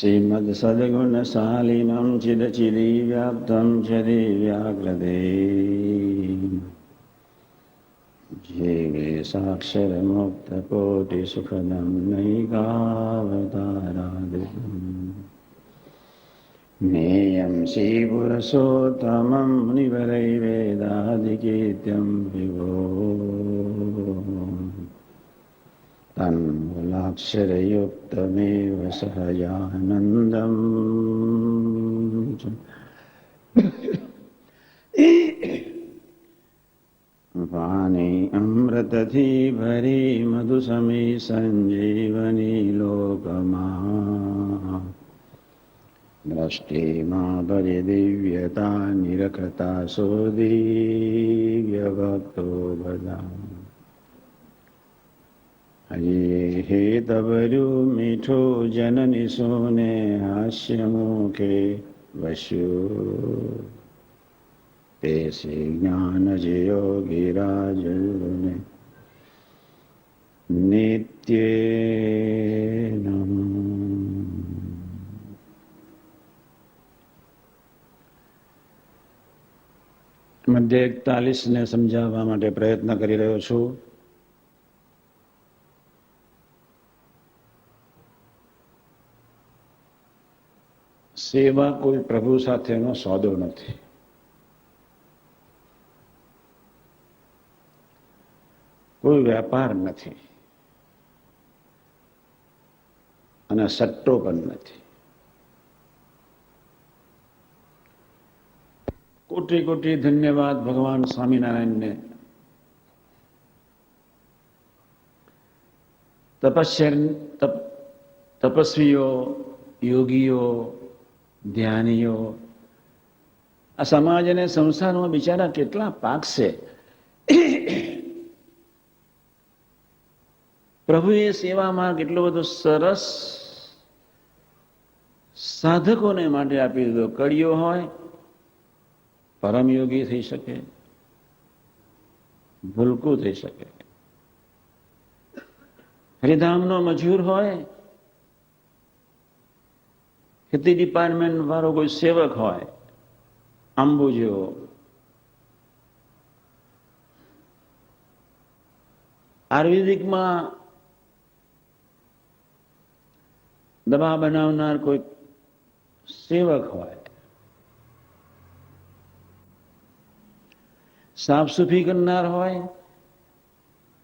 श्रीमद् सद्गुणशालिनं चिदचिरीव्याप्तं जीवे साक्षरमुक्तकोटिसुखदं नैकावतारादिकम्। नेयं श्रीपुरसोत्तमं निवरैर्वेदादिकीर्त्यं विभो। तन्मूलाक्षरयुक्तमेव सहजानन्दम् अमृतधी भरी मधुसमी सञ्जीवनी लोकमा। दृष्टि मा परिदिव्यता निरखता सोदीव्यभक्तो भजा હરે હે તબરુ મીઠો જનની સોને હાસ્ય મુખે વસ્યો તે શ્રી જ્ઞાન જે ગિરાજ રાજને નિત્ય મધ્ય એકતાલીસ ને સમજાવવા માટે પ્રયત્ન કરી રહ્યો છું સેવા કોઈ પ્રભુ સાથેનો સોદો નથી. કોઈ વેપાર નથી. અને સટ્ટો પણ નથી. કોટી કોટી ધન્યવાદ ભગવાન સ્વામિનારાયણને. તપસ્યા તપસ્વીઓ, યોગીઓ ધ્યાનીઓ. આ સમાજ અને સંસારમાં બિચારા કેટલા પાકશે પ્રભુએ સેવામાં કેટલો બધો સરસ સાધકોને માટે આપી દીધો. કડીઓ હોય, પરમયોગી થઈ શકે, ભૂલકું થઈ શકે. હરિધામનો મજૂર હોય ખેતી ડિપાર્ટમેન્ટ વાળો કોઈ સેવક હોય આંબુ જેવો આયુર્વેદિકમાં દવા બનાવનાર કોઈ સેવક હોય સાફ સુફી કરનાર હોય,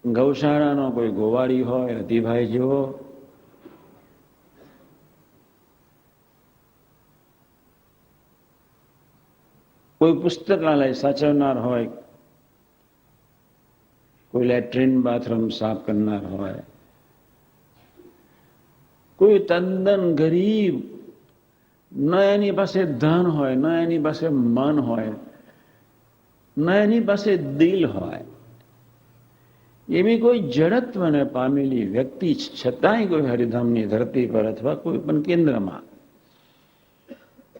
ગૌશાળાનો કોઈ ગોવાળી હોય, અતિભાઈ જેવો કોઈ પુસ્તકાલય સાચવનાર હોય, કોઈ લેટ્રિન બાથરૂમ સાફ કરનાર હોય, કોઈ તદ્દન ગરીબ, ન એની પાસે ધન હોય, ન એની પાસે મન હોય, ન એની પાસે દિલ હોય, એવી કોઈ જડત્વને પામેલી વ્યક્તિ છતાંય કોઈ હરિધામની ધરતી પર અથવા કોઈ પણ કેન્દ્રમાં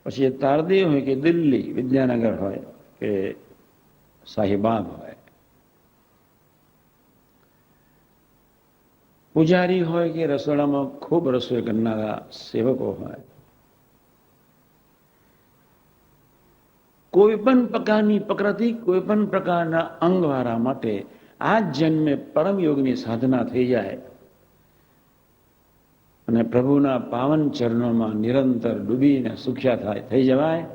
પછી એ તારદેવ હોય કે દિલ્હી વિદ્યાનગર હોય કે શાહીબાગ હોય. પૂજારી હોય કે રસોડામાં ખૂબ રસોઈ કરનારા સેવકો હોય. કોઈ પણ પ્રકારની પ્રકૃતિ, કોઈ પણ પ્રકારના અંગવાળા માટે આ જન્મે પરમ યોગની સાધના થઈ જાય. અને પ્રભુના પાવન ચરણોમાં નિરંતર ડૂબીને સુખ્યા થાય, થઈ જવાય.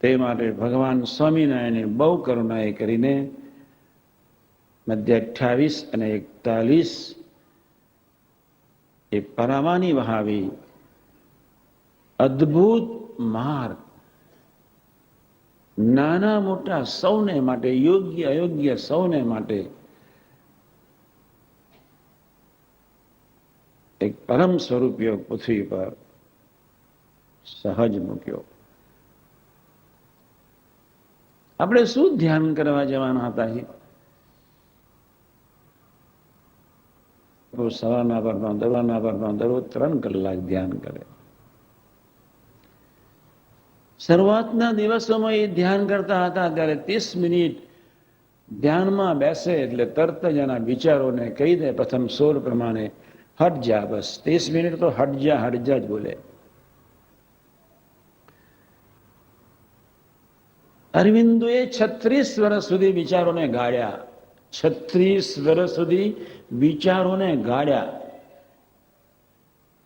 તે માટે ભગવાન સ્વામિનારાયણે બહુ કરુણાએ કરીને મધ્ય અઠ્યાવીસ અને એકતાલીસ એ પરામાની વહાવી અદ્ભુત માર્ગ નાના મોટા સૌને માટે, યોગ્ય અયોગ્ય સૌને માટે એક પરમ સ્વરૂપીય પૃથ્વી પર સહજ મૂક્યો. આપણે શું ધ્યાન કરવા જવાના હતા રોજ સવારના પરમાં દરવાના પરમાં દરરોજ ત્રણ કલાક ધ્યાન કરે. શરૂઆતના દિવસોમાં એ ધ્યાન કરતા હતા, ત્યારે ત્રીસ મિનિટ ધ્યાનમાં બેસે એટલે તરત જ એના વિચારોને કહી દે. પ્રથમ સોર પ્રમાણે હટ જા બસ. ત્રીસ મિનિટ તો હટ જા હટ જા જ બોલે. અરવિંદુએ છત્રીસ વર્ષ સુધી વિચારોને ગાળ્યા. છત્રીસ વર્ષ સુધી વિચારોને ગાળ્યા.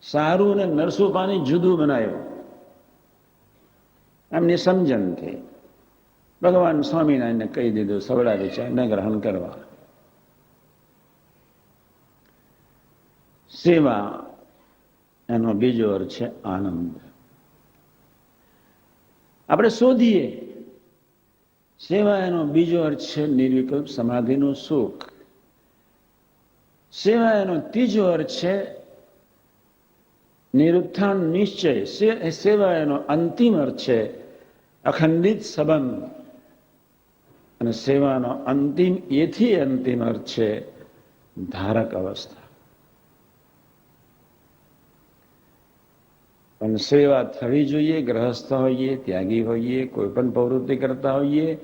સારું અને નરસું પાણી જુદું બનાવ્યું. એમની સમજણથી ભગવાન સ્વામિનારાયણને કહી દીધું સવડા વિચારને ગ્રહણ કરવા. સેવા એનો બીજો અર્થ છે આનંદ. આપણે શોધીએ, સેવા એનો બીજો અર્થ છે નિર્વિકલ્પ સમાધિનું સુખ. સેવા એનો ત્રીજો અર્થ છે નિરુત્થાન નિશ્ચય. સેવા એનો અંતિમ અર્થ છે અખંડિત સંબંધ. અને સેવાનો અંતિમ, એથી અંતિમ અર્થ છે ધારક અવસ્થા. પણ સેવા થવી જોઈએ, ગ્રહસ્થ હોઈએ, ત્યાગી હોઈએ કોઈ પણ પ્રવૃત્તિ કરતા હોઈએ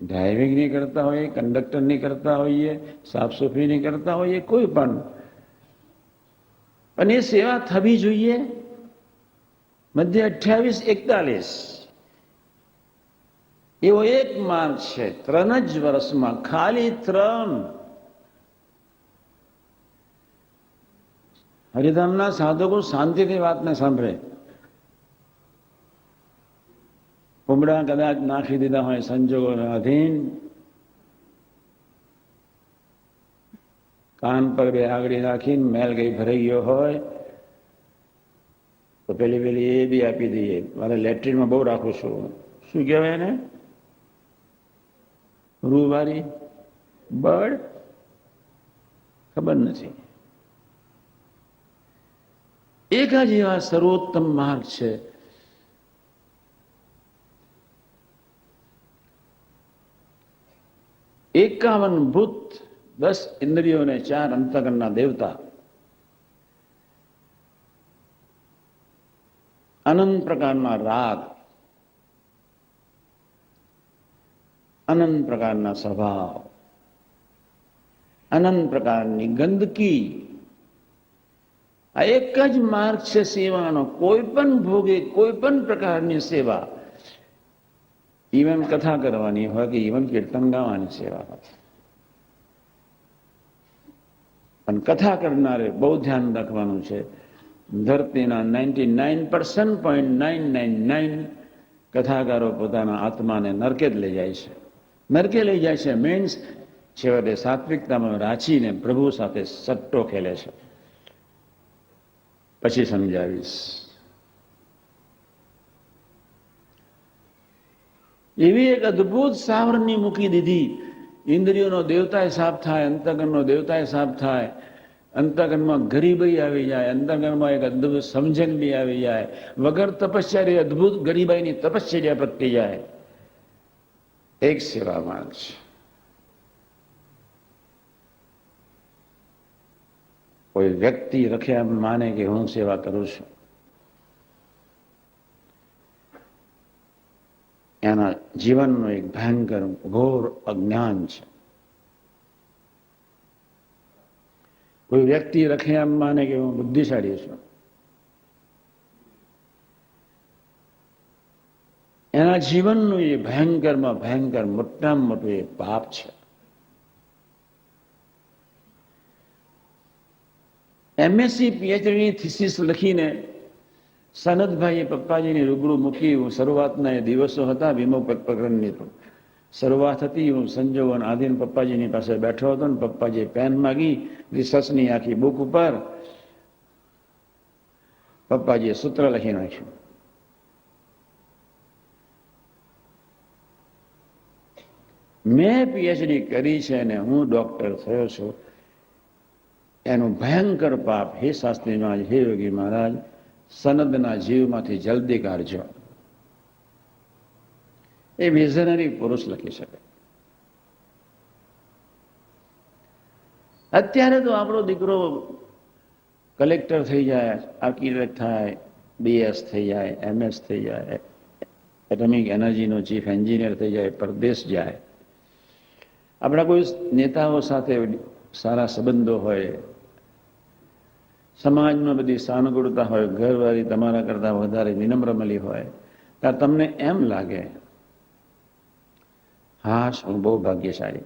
ડ્રાઇવિંગની કરતા હોઈએ કંડક્ટરની કરતા હોઈએ સાફ સફાઈની કરતા હોઈએ કોઈ પણ અને એ સેવા થવી જોઈએ. મધ્ય અઠ્યાવીસ, એકતાલીસ. એવો એક માર્ગ છે, ત્રણ જ વર્ષમાં, ખાલી ત્રણ. હરિધામના સાધકો શાંતિથી વાતને સાંભળે. કુમડા કદાચ નાખી દીધા હોય સંજોગોને અધીન. કાન પર બે આગળી રાખીને મેલ ગઈ ભરાઈ ગયો હોય, તો પેલી પેલી એ બી આપી દઈએ. મારે લેટ્રિનમાં બહુ રાખું છું. શું કહેવાય એને? રૂવારી, બળ? ખબર નથી. એક જ એવા સર્વોત્તમ માર્ગ છે. એકાવન ભૂત, દસ ઇન્દ્રિયોને ચાર અંતગણના દેવતા. અનંત પ્રકારના રાગ. અનંત પ્રકારના સ્વભાવ. અનંત પ્રકારની ગંદકી. આ એક જ માર્ગ છે સેવાનો. કોઈ પણ ભોગે, કોઈ પણ પ્રકારની સેવા. ઈવન કથા કરવાની હોય કે ઈવન કીર્તન ગાવાની સેવા પણ કથા કરનારે બહુ ધ્યાન રાખવાનું છે. ધરતીના ninety nine percent point nine nine nine કથાકારો પોતાના આત્માને નરકે જ લઈ જાય છે. નરકે લઈ જાય છે મીન્સ છેવટે સાત્વિકતામાં રાચીને પ્રભુ સાથે સટ્ટો ખેલે છે. પછી સમજાવીશ. એવી એક અદભુત સાવરણી મૂકી દીધી. ઇન્દ્રિયોનો દેવતાએ સાફ થાય અંતગણનો દેવતાએ સાફ થાય. અંતગણમાં ગરીબાઈ આવી જાય અંતગણમાં એક અદભુત સમજણ બી આવી જાય. વગર તપસ્યા અદ્ભુત ગરીબાઈની તપશ્ચર્યા પ્રગટી જાય. એક સેવા માર્ગ છે. કોઈ વ્યક્તિ રખે એમ માને કે હું સેવા કરું છું. એના જીવનનું એક ભયંકર, ઘોર અજ્ઞાન છે. કોઈ વ્યક્તિ રખે એમ માને કે હું બુદ્ધિશાળી છું. એના જીવનનું એ ભયંકરમાં ભયંકર મોટામાં મોટું એ પાપ છે. એમએસસી પીએચડીની થીસીસ લખીને સનદભાઈએ પપ્પાજીની રૂબરૂ મૂકી શરૂઆતના એ દિવસો હતા વિમુખ પ્રકરણની પણ. શરૂઆત હતી હું સંજોવન આધીન પપ્પાજીની પાસે બેઠો હતો ને પપ્પાજીએ પેન માગી, રિસર્ચની આખી બુક ઉપર પપ્પાજીએ સૂત્ર લખી નાખ્યું. મેં પીએચડી કરી છે અને હું ડોક્ટર થયો છું. એનું ભયંકર પાપ હે શાસ્ત્રી મહારાજ, હે યોગી મહારાજ, સનદના જીવમાંથી જલ્દી કાઢજો. એ વિઝનરી પુરુષ લખી શકે. અત્યારે તો આપણો દીકરો કલેક્ટર થઈ જાય આર્કિટેક્ટ થાય બીએસ થઈ જાય એમએસ થઈ જાય એટમિક એનર્જીનો ચીફ એન્જિનિયર થઈ જાય, પરદેશ જાય. આપણા કોઈ નેતાઓ સાથે સારા સંબંધો હોય સમાજમાં બધી સાનુકૂળતા હોય, ઘરવાળી તમારા કરતા વધારે વિનમ્ર મળી હોય, ત્યારે તમને એમ લાગે, હા હું બહુ ભાગ્યશાળી.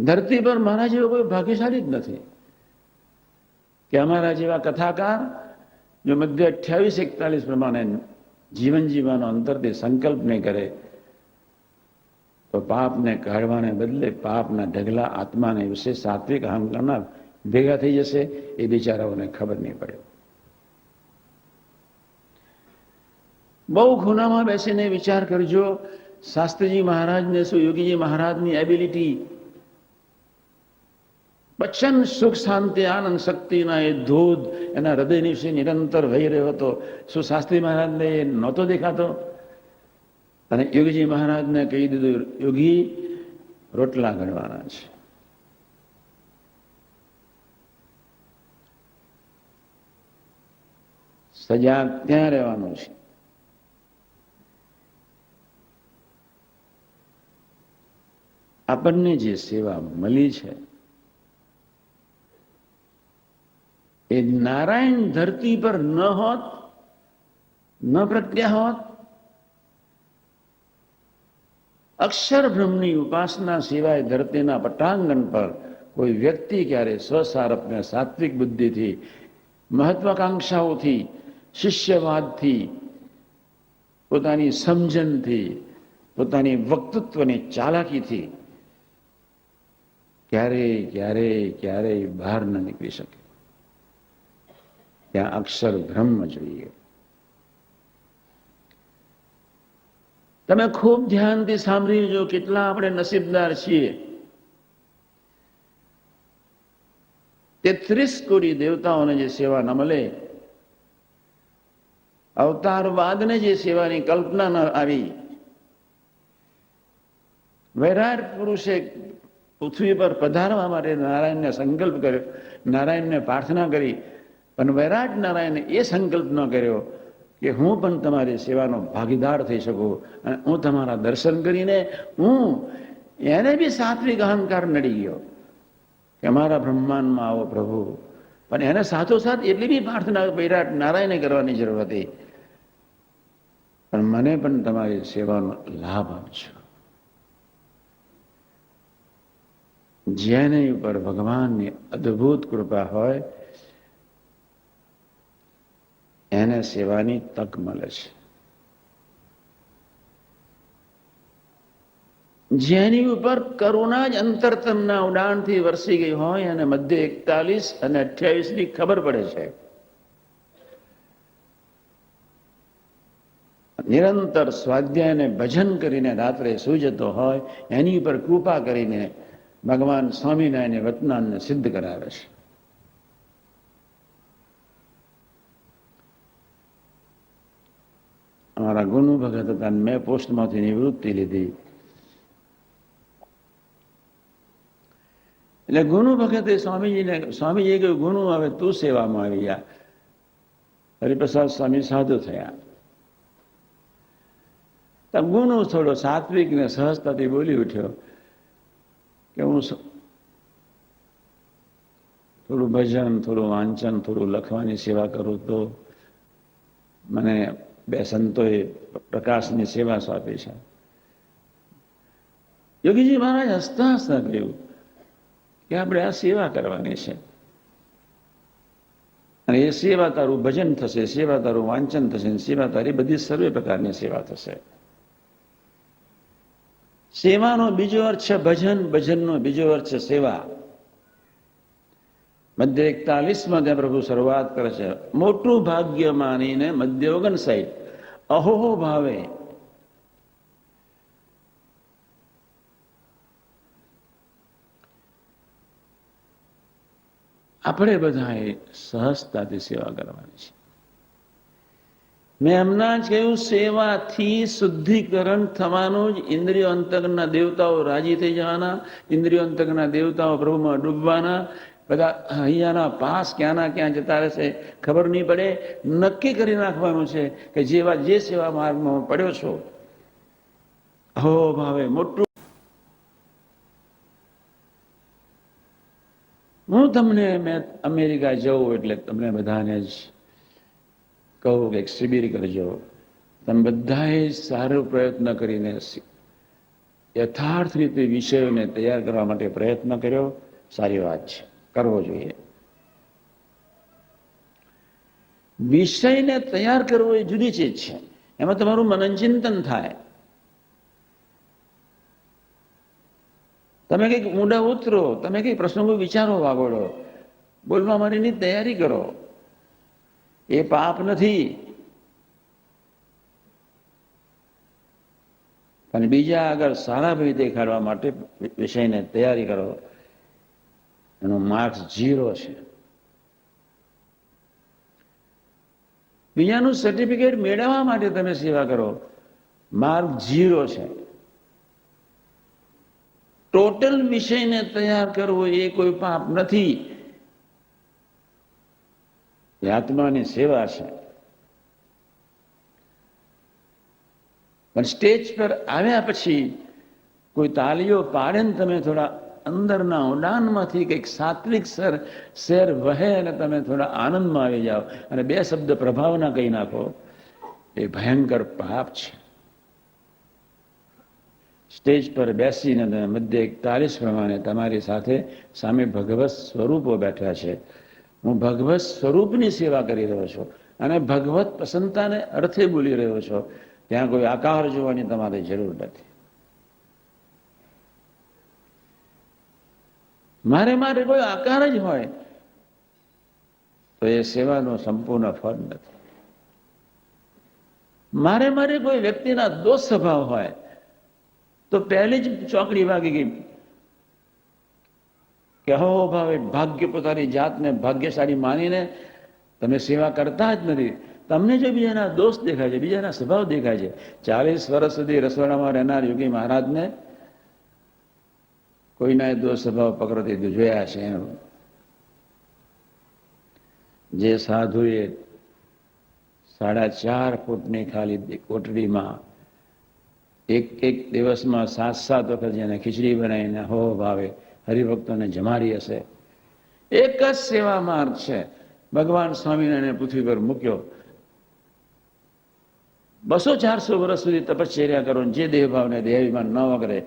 ધરતી પર મારા જેવો કોઈ ભાગ્યશાળી જ નથી. કે અમારા જેવા કથાકાર, જો મધ્ય અઠ્યાવીસ એકતાલીસ પ્રમાણે જીવન જીવવાનો અંતરથી સંકલ્પ નહીં કરે તો પાપને કાઢવાને બદલે પાપના ઢગલા આત્માને વિશે સાત્વિક અહમ ભેગા થઈ જશે એ બિચારાઓને ખબર નહીં પડે. બહુ ખૂનામાં બેસીને વિચાર કરજો, શાસ્ત્રીજી મહારાજને શું યોગીજી મહારાજની એબિલિટી બચ્ચન સુખ શાંતિ આનંદ શક્તિના એ ધોધ એના હૃદયની વિશે નિરંતર વહી રહ્યો હતો. શું શાસ્ત્રી મહારાજને એ નહોતો દેખાતો? અને યોગીજી મહારાજને કહી દીધું, યોગી, રોટલા ગણવાના છે. સજા ત્યાં રહેવાનું છે. આપણને જે સેવા મળી છે, એ નારાયણ ધરતી પર ન હોત, ન પ્રત્યા હોત અક્ષર બ્રહ્મની ઉપાસના સિવાય ધરતીના પટાંગણ પર કોઈ વ્યક્તિ ક્યારે સ્વસારપને સાત્વિક બુદ્ધિથી, મહત્વાકાંક્ષાઓથી, શિષ્યવાદથી, પોતાની સમજણથી, પોતાની વક્તૃત્વની ચાલાકીથી ક્યારેય ક્યારેય ક્યારેય બહાર ન નીકળી શકે. ત્યાં અક્ષર બ્રહ્મ જોઈએ. તમે ખૂબ ધ્યાનથી સાંભળી કેટલા આપણે નસીબદાર છીએ. તેત્રીસ કોટી દેવતાઓને જે સેવા ન મળે, અવતારવાદને જે સેવાની કલ્પના ન આવી, વૈરાટ પુરુષે પૃથ્વી પર પધારવા માટે નારાયણને સંકલ્પ કર્યો, નારાયણને પ્રાર્થના કરી, પણ વૈરાટ નારાયણે એ સંકલ્પ ન કર્યો. કે હું પણ તમારી સેવાનો ભાગીદાર થઈ શકું અને હું તમારા દર્શન કરીને હું એને બી સાત્વિક અહંકાર નડી ગયો કે મારા બ્રહ્માંડમાં આવો પ્રભુ. પણ એને સાથોસાથ એટલી બી પ્રાર્થના વિરાટ નારાયણે કરવાની જરૂર હતી. પણ મને પણ તમારી સેવાનો લાભ આપજો. જેની ઉપર ભગવાનની અદ્ભુત કૃપા હોય એને સેવાની તક મળે છે. જેની ઉપર કરુણા જ અંતરતમના ઉડાણથી વરસી ગઈ હોય અને મધ્ય એકતાલીસ અને અઠ્યાવીસની ખબર પડે છે. નિરંતર સ્વાધ્યાયને ભજન કરીને રાત્રે સુઈ જતો હોય, એની ઉપર કૃપા કરીને ભગવાન સ્વામિનારાયણ વતનાનને સિદ્ધ કરાવે છે. અમારા ગુરુ ભગત હતા મેં પોસ્ટમાંથી નિવૃત્તિ લીધી એટલે ગુરુ ભગતે સ્વામીજીને સ્વામીજીએ કહ્યું ગુરુ હવે તું સેવામાં આવી ગયા હરિપ્રસાદ સ્વામી સાધુ થયા તો ગુરુ થોડો સાત્વિક ને સહજતાથી બોલી ઉઠ્યો કે હું થોડું ભજન થોડું વાંચન થોડું લખવાની સેવા કરું તો મને બે સંતોએ પ્રકાશની સેવા સોંપી છે. યોગીજી મહારાજ હસતા હસતા કહ્યું કે આપણે આ સેવા કરવાની છે. અને એ સેવા તારું ભજન થશે, સેવા તારું વાંચન થશે સેવા તારી બધી સર્વે પ્રકારની સેવા થશે. સેવાનો બીજો અર્થ છે ભજન, ભજનનો બીજો અર્થ છે સેવા. મધ્ય એકતાલીસમાં ત્યાં પ્રભુ શરૂઆત કરે છે. મોટું ભાગ્ય માનીને મધ્ય ઓગણ સાઈડ અહોહો ભાવે. આપણે બધાએ સહજતાથી સેવા કરવાની છે. મેં હમણાં જ કહ્યું, સેવાથી શુદ્ધિકરણ થવાનું જ ઇન્દ્રિયો અંતકના દેવતાઓ રાજી થઈ જવાના. ઇન્દ્રિયો અંતકના દેવતાઓ પ્રભુમાં ડૂબવાના. બધા અહીંયાના પાસ ક્યાંના ક્યાં જતા રહેશે? ખબર નહીં પડે. નક્કી કરી નાખવાનું છે કે જેવા જે સેવા માર્ગમાં પડ્યો છો. હો ભાવે, મોટું. હું તમને, મેં અમેરિકા જઉં એટલે તમને બધાને જ કહું કે શિબિર કરજો. તમે બધાએ સારો પ્રયત્ન કરીને યથાર્થ રીતે વિષયોને તૈયાર કરવા માટે પ્રયત્ન કર્યો. સારી વાત છે. કરવો જોઈએ. વિષયને તૈયાર કરવો એ જુદી ચીજ છે. એમાં તમારું મનનચિંતન થાય. તમે કંઈક ઊંડા ઉતરો, તમે કંઈક પ્રસંગો વિચારો વાગોડો બોલવા માટેની તૈયારી કરો. એ પાપ નથી. અને બીજા આગળ સારા ભાઈ દેખાડવા માટે વિષયને તૈયારી કરો. એનો માર્ક્સ ઝીરો છે. બીજાનું સર્ટિફિકેટ મેળવવા માટે તમે સેવા કરો, માર્ક ઝીરો છે. ટોટલ વિષયને તૈયાર કરવો એ કોઈ પાપ નથી. એ આત્માની સેવા છે. પણ સ્ટેજ પર આવ્યા પછી કોઈ તાલીઓ પાડે ને તમે થોડા અંદરના ઉડાનમાંથી કંઈક સાત્વિક સર શેર વહે અને તમે થોડા આનંદમાં આવી જાઓ. અને બે શબ્દ પ્રભાવના કહી નાખો. એ ભયંકર પાપ છે. સ્ટેજ પર બેસીને તમે મધ્ય એકતાલીસ પ્રમાણે તમારી સાથે સામે ભગવત સ્વરૂપો બેઠા છે. હું ભગવત સ્વરૂપની સેવા કરી રહ્યો છું અને ભગવત પ્રસન્નતાને અર્થે બોલી રહ્યો છો. ત્યાં કોઈ આકાર જોવાની તમારે જરૂર નથી. મારે મારે કોઈ આકાર જ હોય, તો એ સેવાનો સંપૂર્ણ ફળ નથી. મારે મારે કોઈ વ્યક્તિના દોષ સ્વભાવ હોય, તો પહેલી જ ચોકડી વાગી ગઈ. કે હો ભાવે, ભાગ્ય પોતાની જાતને ભાગ્યશાળી માનીને તમે સેવા કરતા જ નથી. તમને જો બીજાના દોષ દેખાય છે, બીજાના સ્વભાવ દેખાય છે. ચાલીસ વર્ષ સુધી રસોડામાં રહેનાર યોગી મહારાજને કોઈના દોષ સ્વભાવ પકડતી જોયા છે એનું જે સાધુએ સાડા ચાર ફૂટની ખાલી કોટડીમાં એક એક દિવસમાં સાત સાત વખત જેને ખીચડી બનાવીને હો ભાવે, હરિભક્તોને જમાડી હશે. એક જ સેવા માર્ગ છે. ભગવાન સ્વામિનારાયણ પૃથ્વી પર મૂક્યો. બસો ચારસો વર્ષ સુધી તપશ્ચર્યા કરો જે દેહભાવને દેહાભિમાન ન વગરે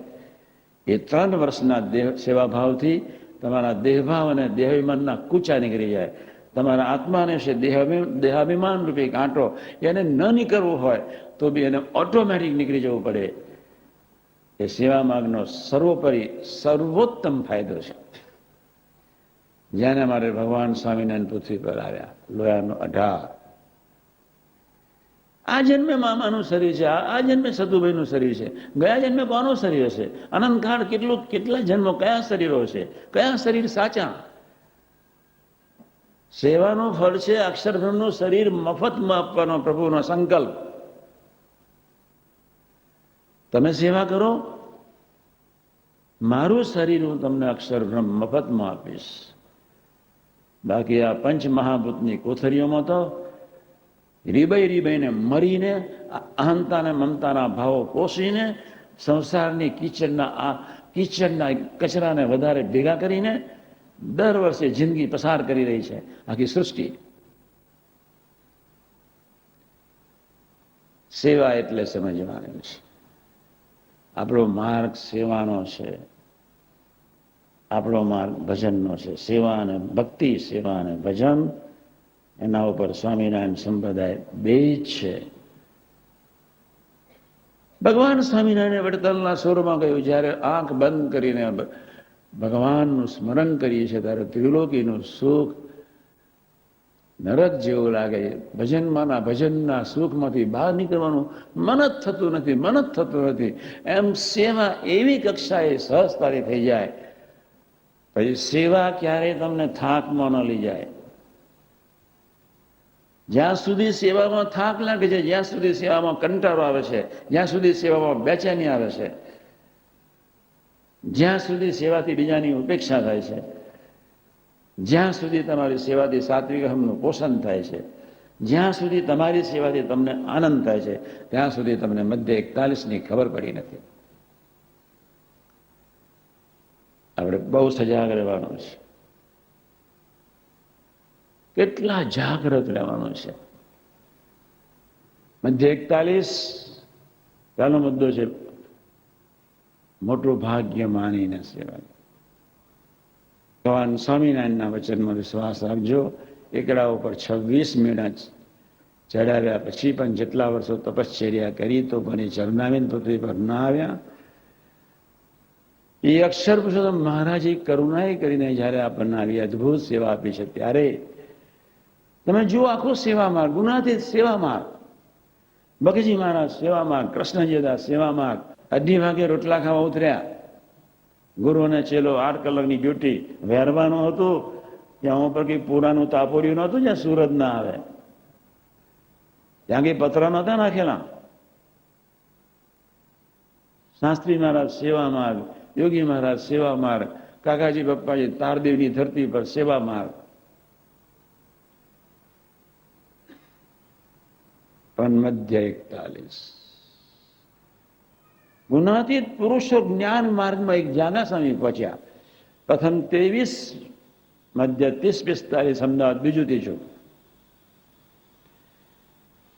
એ ત્રણ વર્ષના દેહ સેવાભાવથી તમારા દેહભાવ અને દેહાભિમાનના કૂચા નીકળી જાય. તમારા આત્માને છે દેહાભિમાન રૂપી કાંટો. એને ન નીકળવું હોય તો બી એને ઓટોમેટિક નીકળી જવું પડે. એ સેવા માર્ગનો સર્વોપરી, સર્વોત્તમ ફાયદો છે. જેને મારે ભગવાન સ્વામિનારાયણ પૃથ્વી પર આવ્યા, લોયાનો અઢાર. આ જન્મે મામાનું શરીર છે, આ જન્મે સતુભાઈનું શરીર છે, ગયા જન્મે કોનું શરીર હશે? અનંતકાળ કેટલું કેટલા જન્મો, કયા શરીરો છે કયા શરીર સાચા? સેવાનું ફળ છે, અક્ષરધનનું શરીર મફતમાં આપવાનો પ્રભુનો સંકલ્પ. તમે સેવા કરો? મારું શરીર હું તમને અક્ષરભ્રમ મફતમાં આપીશ. બાકી આ પંચ મહાભૂતની કોથરીઓમાં તો રીબાઈ રીબાઈને મરીને અહંતાને મમતાના ભાવો પોષીને, સંસારની કીચડના આ કીચડના કચરાને વધારે ભેગા કરીને દર વર્ષે જિંદગી પસાર કરી રહી છે આખી સૃષ્ટિ. સેવા એટલે સમજવાનું છે. આપણો માર્ગ સેવાનો છે. આપણો માર્ગ ભજનનો છે. સેવા અને ભક્તિ સેવા અને ભજન એના ઉપર સ્વામિનારાયણ સંપ્રદાય બે છે. ભગવાન સ્વામિનારાયણ વડતાલના સ્વરમાં કહ્યું, જ્યારે આંખ બંધ કરીને ભગવાનનું સ્મરણ કરીએ છીએ, ત્યારે ત્રિલોકીનું સુખ નરક જેવું લાગે છે. ભજનમાંના ભજનના સુખમાંથી બહાર નીકળવાનું મન જ થતું નથી, મન જ થતું નથી. એમ સેવા એવી કક્ષાએ સહજતાથી થઈ જાય. પછી સેવા ક્યારેય તમને થાકમાં ન લઈ જાય. જ્યાં સુધી સેવામાં થાક લાગે છે, જ્યાં સુધી સેવામાં કંટાળો આવે છે, જ્યાં સુધી સેવામાં બેચેની આવે છે, જ્યાં સુધી સેવાથી બીજાની ઉપેક્ષા થાય છે, જ્યાં સુધી તમારી સેવાથી સાત્વિક અહમનું પોષણ થાય છે, જ્યાં સુધી તમારી સેવાથી તમને આનંદ થાય છે, ત્યાં સુધી તમને મધ્ય એકતાલીસની ખબર પડી નથી. આપણે બહુ સજાગ રહેવાનું છે. કેટલા જાગ્રત રહેવાનું છે? મધ્ય એકતાલીસ પહેલો મુદ્દો છે, મોટું ભાગ્ય માનીને સેવા ભગવાન સ્વામિનારાયણના વચનમાં વિશ્વાસ રાખજો, એકડા ઉપર છવ્વીસ મિનિટ ચડાવ્યા પછી પણ જેટલા વર્ષો તપશ્ચર્યા કરી તો પણ એ ચરણાવીને પૃથ્વી પર ના આવ્યા. એ અક્ષર પુરુષોત્તમ મહારાજે કરુણાએ કરીને જ્યારે આપણને આવી અદ્ભુત સેવા આપી છે, ત્યારે તમે જુઓ આખો સેવા માર્ગ, ગુનાથી સેવા માર્ગ. બગજી મહારાજ, સેવા માર્ગ કૃષ્ણજી દાસ સેવા માર્ગ. અઢી વાગે રોટલા ખાવા ઉતર્યા. ગુરુ અને ચેલો આઠ કલાકની ડ્યુટી વહેરવાનું હતું. ત્યાં ઉપર કઈ પૂરાનું તાપોર્યું નહોતું, જ્યાં સુરત ના આવે. ત્યાં કઈ પત્ર નહોતા નાખેલા. શાસ્ત્રી મહારાજ, સેવા માર્ગ. યોગી મહારાજ, સેવા માર્ગ. કાકાજી બપ્પાજી તારદેવની ધરતી પર સેવા માર્ગ. પણ એકતાલીસ. ગુનાતીત પુરુષો જ્ઞાન માર્ગમાં એક જાના સ્વામી પહોંચ્યા. પ્રથમ ત્રેવીસ, મધ્ય ત્રીસ, પિસ્તાલીસ, અમદાવાદ, બીજું ત્રીજું.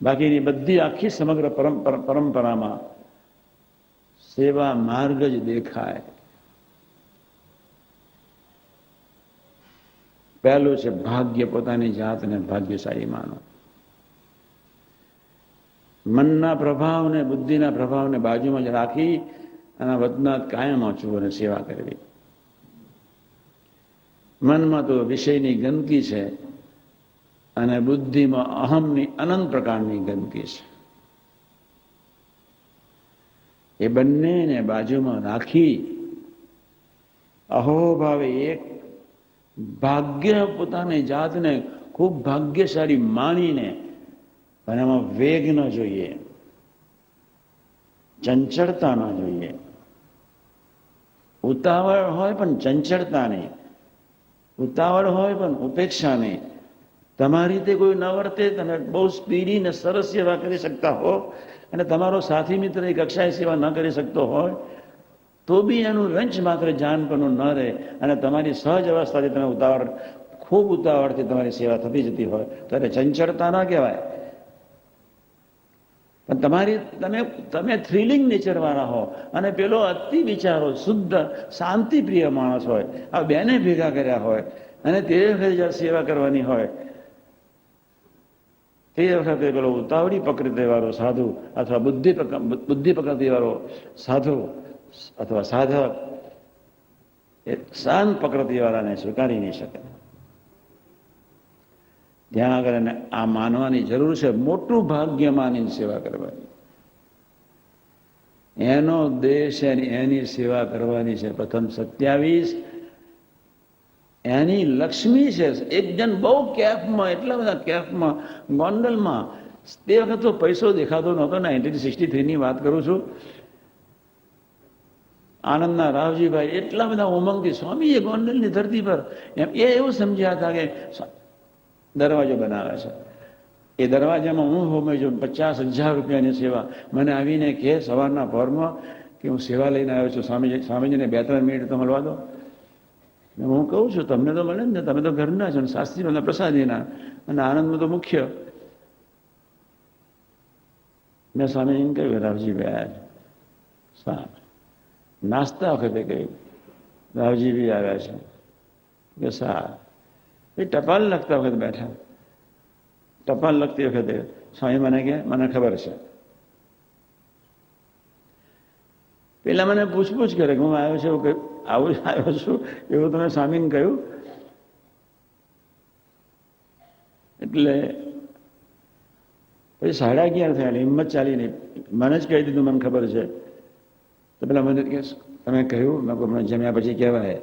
બાકીની બધી આખી સમગ્ર પરંપરા પરંપરામાં સેવા માર્ગ જ દેખાય. પહેલું છે ભાગ્ય પોતાની જાતને ભાગ્યશાળી માનો. મનના પ્રભાવને, બુદ્ધિના પ્રભાવને બાજુમાં જ રાખી અને વદનાથ કાયમ વાંચવું અને સેવા કરવી. મનમાં તો વિષયની ગંદકી છે અને બુદ્ધિમાં અહમની અનંત પ્રકારની ગંદકી છે. એ બંનેને બાજુમાં રાખી અહોભાવે એક ભાગ્ય પોતાની જાતને ખૂબ ભાગ્યશાળી માનીને પણ એમાં વેગ ન જોઈએ. ચંચળતા ન જોઈએ. ઉતાવળ હોય પણ ચંચળતા નહીં. ઉતાવળ હોય પણ ઉપેક્ષા નહીં. તમારી રીતે કોઈ ન વર્તે તમે બહુ સ્પીડી ને સરસ સેવા કરી શકતા હો અને તમારો સાથી મિત્ર એ કક્ષાએ સેવા ન કરી શકતો હોય, તો બી એનું લંચ માત્ર જાનપણું ન રહે અને તમારી સહજ અવસ્થાથી તમે ઉતાવળ, ખૂબ ઉતાવળથી તમારી સેવા થતી જતી હોય. તો એને ચંચળતા ન કહેવાય. પણ તમારી તમે તમે થ્રિલિંગ નેચરવાળા હો. અને પેલો અતિ વિચારો, શુદ્ધ, શાંતિપ્રિય માણસ હોય. આ બેને ભેગા કર્યા હોય. અને તે વખતે સેવા કરવાની હોય, તે વખતે પેલો ઉતાવળી પ્રકૃતિ વાળો સાધુ અથવા બુદ્ધિ બુદ્ધિ પ્રકૃતિ વાળો સાધુ અથવા સાધક એ શાંત પ્રકૃતિ વાળાને સ્વીકારી નહીં શકે. ત્યાં આગળ આ માનવાની જરૂર છે, મોટું ભાગ્ય માની સેવા કરવાની. એનો દેશ એની સેવા કરવાની છે. પ્રથમ સત્યાવીસ, એની લક્ષ્મી છે. એક જણ બહુ કેફમાં, એટલા બધા કેફમાં, ગોંડલમાં, તે વખત તો પૈસો દેખાતો નહોતો. નાઇન્ટીન સિક્સટી થ્રીની વાત કરું છું. આનંદના રાવજીભાઈ, એટલા બધા ઉમંગથી સ્વામી એ ગોંડલની ધરતી પર એમ એ એવું સમજ્યા હતા કે દરવાજો બનાવે છે. એ દરવાજામાં હું હોમે જો પચાસ હજાર રૂપિયાની સેવા. મને આવીને કહે સવારના પરમાં કે હું સેવા લઈને આવ્યો છું. સ્વામીજી, સ્વામીજીને બે ત્રણ મિનિટ તો મળવા દો. હું કહું છું, તમને તો મળે ને, તમે તો ઘરના છો શાસ્ત્રી બધા પ્રસાદીના. અને આનંદમાં તો મુખ્ય. મેં સ્વામીજીને કહ્યું, રાવજી ભાઈ સારું નાસ્તા વખતે કહ્યું, રાવજી બી આવ્યા છે. કે સારું એ ટપાલ લખતા વખતે બેઠા. ટપાલ લખતી વખતે સ્વામી મને કે મને ખબર છે. પેલા મને પૂછપૂછ કરે કે હું આવ્યો છું, કે આવું આવ્યો છું, એવું તમે સ્વામીને કહ્યું? એટલે પછી સાડા અગિયાર થયા હિંમત ચાલી નહીં. મને જ કહી દીધું, મને ખબર છે. તો પેલા મને કે તમે કહ્યું? મેં જમ્યા પછી કહેવાય.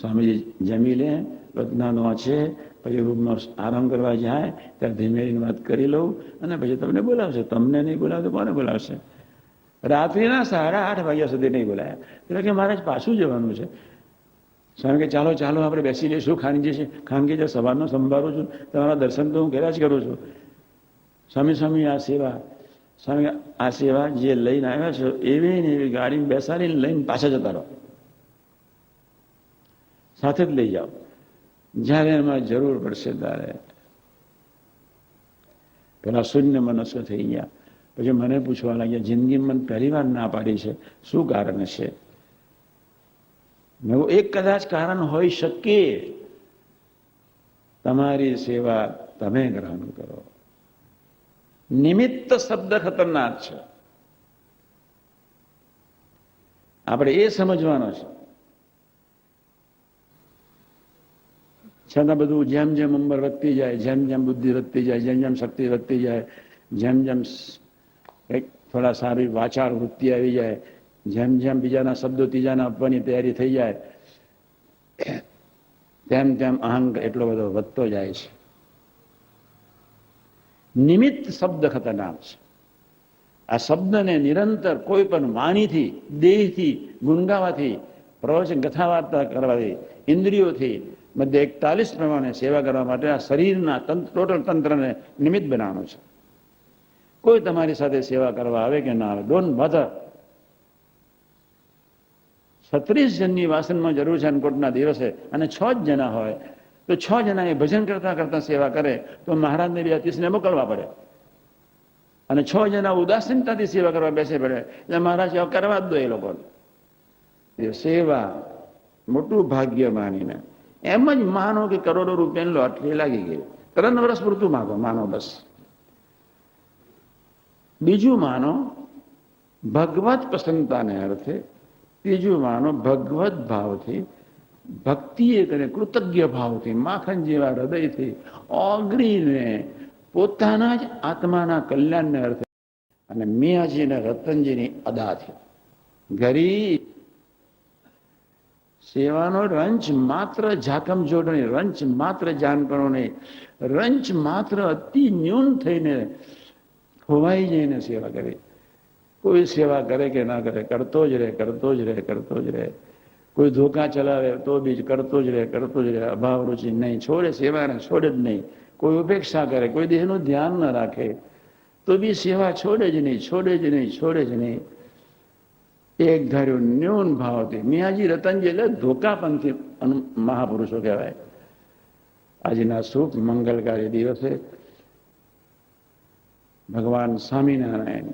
સ્વામીજી જમી લે રત્નાનો છે, પછી રૂમનો આરામ કરવા જાય, ત્યારે ધીમે ધીમે વાત કરી લઉં અને પછી તમને બોલાવશે. તમને નહીં બોલાવે કોને બોલાવશે? રાત્રિના સાડા આઠ વાગ્યા સુધી નહીં બોલાયા. એટલે કે મારે પાછું જવાનું છે. સ્વામી કે ચાલો ચાલો, આપણે બેસી લઈશું ખાનગી છે ખાનગી જે સવારનો સંભાળું છું, તમારા દર્શન તો હું કર્યા જ કરું છું. સ્વામી સ્વામી, આ સેવા. સ્વામી, આ સેવા જે લઈને આવ્યા છો, એવી ને એવી ગાડી બેસાડીને લઈને પાછા જતા રહો. સાથે જ લઈ જાઓ. જ્યારે એમાં જરૂર પડશે ત્યારે પેલા શૂન્ય મનસ્વ થઈ ગયા. પછી મને પૂછવા લાગ્યા, જિંદગી મને પહેલી વાર ના પાડી છે. શું કારણ છે? એક કદાચ કારણ હોઈ શકે. તમારી સેવા તમે ગ્રહણ કરો. નિમિત્ત શબ્દ ખતરનાક છે. આપણે એ સમજવાનો છે. છતાં બધું જેમ જેમ ઉંમર વધતી જાય, જેમ જેમ બુદ્ધિ વધતી જાય, જેમ જેમ શક્તિ વધતી જાય, જેમ જેમ કંઈક થોડા સારી વાચાળ વૃત્તિ આવી જાય, જેમ જેમ બીજાના શબ્દો ત્રીજાના આપવાની તૈયારી થઈ જાય, તેમ તેમ અહંગ એટલો બધો વધતો જાય છે. નિમિત્ત શબ્દ ખતરનાક છે. આ શબ્દને નિરંતર કોઈ પણ વાણીથી, દેહથી, ગુણગાવાથી, પ્રવચન કથા વાર્તા કરવાથી, ઇન્દ્રિયોથી મધ્ય એકતાલીસ પ્રમાણે સેવા કરવા માટે આ શરીરના ટોટલ તંત્રને નિમિત્ત બનાવવાનું છે. કોઈ તમારી સાથે સેવા કરવા આવે કે ના આવે ડોન્ટ બધર છત્રીસ જણની વાસનમાં જરૂર છે અન્નકોટના દિવસે, અને છ જ જણા હોય, તો છ જણા એ ભજન કરતા કરતા સેવા કરે, તો મહારાજને બી અતિશને મોકલવા પડે. અને છ જણા ઉદાસીનતાથી સેવા કરવા બેસે પડે, એટલે મહારાજ કરવા જ દો એ લોકોને. સેવા મોટું ભાગ્ય માનીને. એમ જ માનો કે કરોડો રૂપિયાની લોટરી લાગી ગઈ. ત્રણ વર્ષ પૂરતું માગો, માનો બસ. બીજું માનો, ભગવત પ્રસન્નતાને અર્થે, ત્રીજું માનો, ભગવત ભાવથી, ભક્તિએ કરે કૃતજ્ઞ ભાવથી, માખણ જેવા હૃદયથી, ઓગળીને પોતાના જ આત્માના કલ્યાણને અર્થે, અને મિયાજી અને રતનજીની અદાથી ગરીબ સેવાનો રંચ માત્ર જાકમ જોડો નહીં રંચ માત્ર જાનપણો નહીં. રંચ માત્ર અતિ ન્યૂન થઈને ખોવાઈ જઈને સેવા કરે. કોઈ સેવા કરે કે ના કરે, કરતો જ રહે, કરતો જ રહે, કરતો જ રહે. કોઈ ધોકા ચલાવે તો બી કરતો જ રહે, કરતો જ રહે. અભાવ રુચિ નહીં, છોડે સેવાને છોડે જ નહીં. કોઈ ઉપેક્ષા કરે, કોઈ દેહનું ધ્યાન ન રાખે, તો બી સેવા છોડે જ નહીં, છોડે જ નહીં, છોડે જ નહીં. એક ધાર્યું ન્યૂન ભાવથી. મિયાજી રતનજી એટલે ધોકાપંથી મહાપુરુષો કહેવાય. આજના શુભ મંગલકારી દિવસે ભગવાન સ્વામિનારાયણ